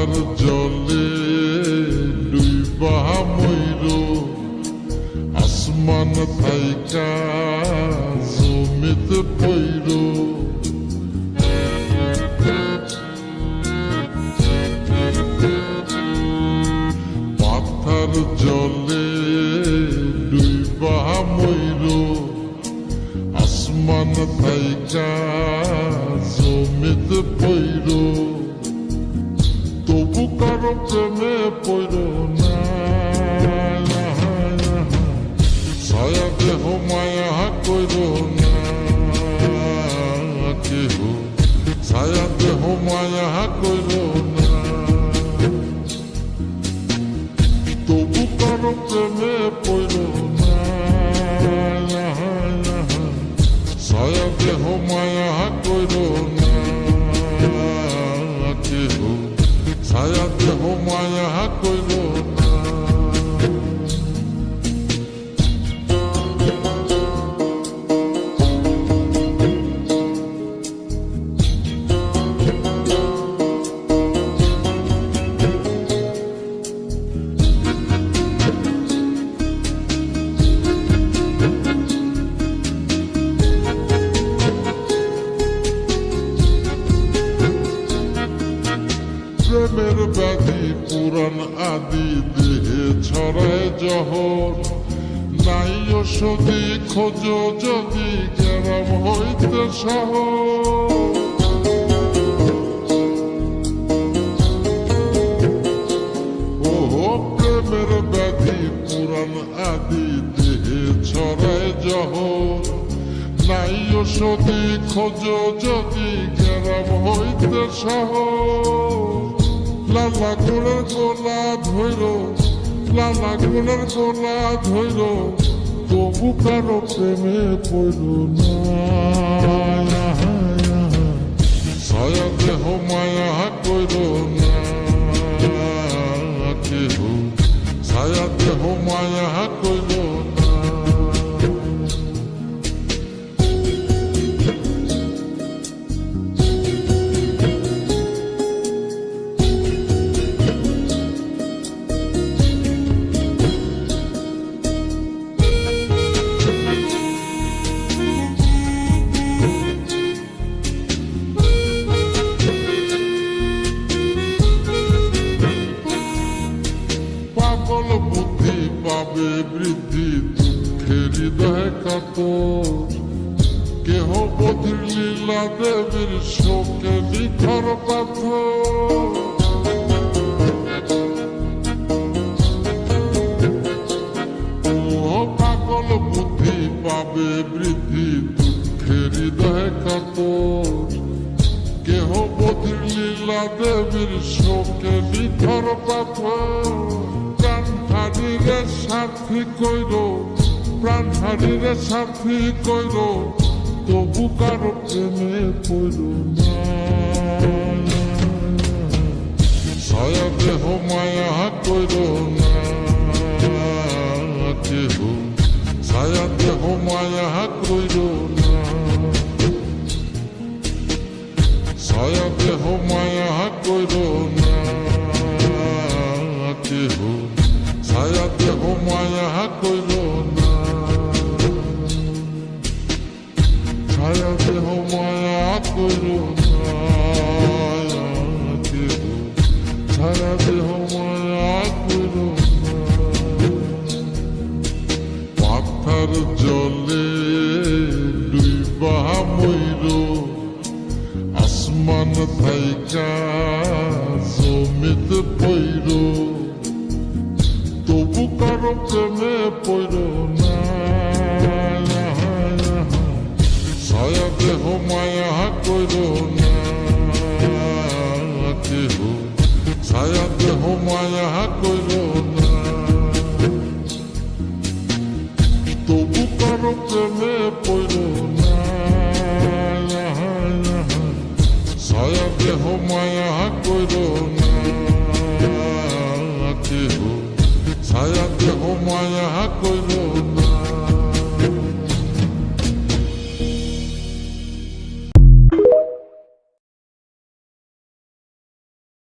পাথার জলে ডুইবা ময়ূর আসমান থাইকা জমিতে পৈর পাথার জলে ডুইবা ময়ূর আসমান থাইকা জমিতে পৈর তবু কারও প্রেমে পৈর না ছায়া দেহ মায়া কইর না, কেহ। ছায়া দেহ মায়া কইর না। তবু কারও প্রেমে পৈর না ছায়া দেহ মায়া কইর না। ছায়া দেহ মায়া পুরাণ আদি দেহে ছড়ায় জহর। নাই ওষুধি খোঁজ যদি গ্রাম হইতে নাই ওষুধি খোঁজ যদি গ্রাম হইতে শহর লালা গোলের গোলা ধৈর লালা গোলের গোলা ধৈর তবু কারও প্রেমে পড়ল না। দেহ মায়া কইর না। কেহ ছায়া দেহ মায়া কইর পাবে বৃদ্ধি দুঃখের হৃদয় কাত কেহ বধির লীলা দেবীর শোকে নিথর পাথর। পাগল বুদ্ধি পাবে বৃদ্ধি দুঃখের হৃদয় কাতর কেহ বধির লীলা দেবীর শোকে নিথর পাথর। সাথী কইর প্রাণ হারিরে সাথী কইর তবু কারও প্রেমে পড়ল কইর না পাথার জলে ডুইবা ময়ূর আসমান থাইকা জমিতে পৈর তবু কারও প্রেমে পৈর না। মায়া কইর না তবু কারও প্রেমে পড়ল না ছায়া দেহ মায়া কইর না কেহ সায়া দেহ মায়া কইর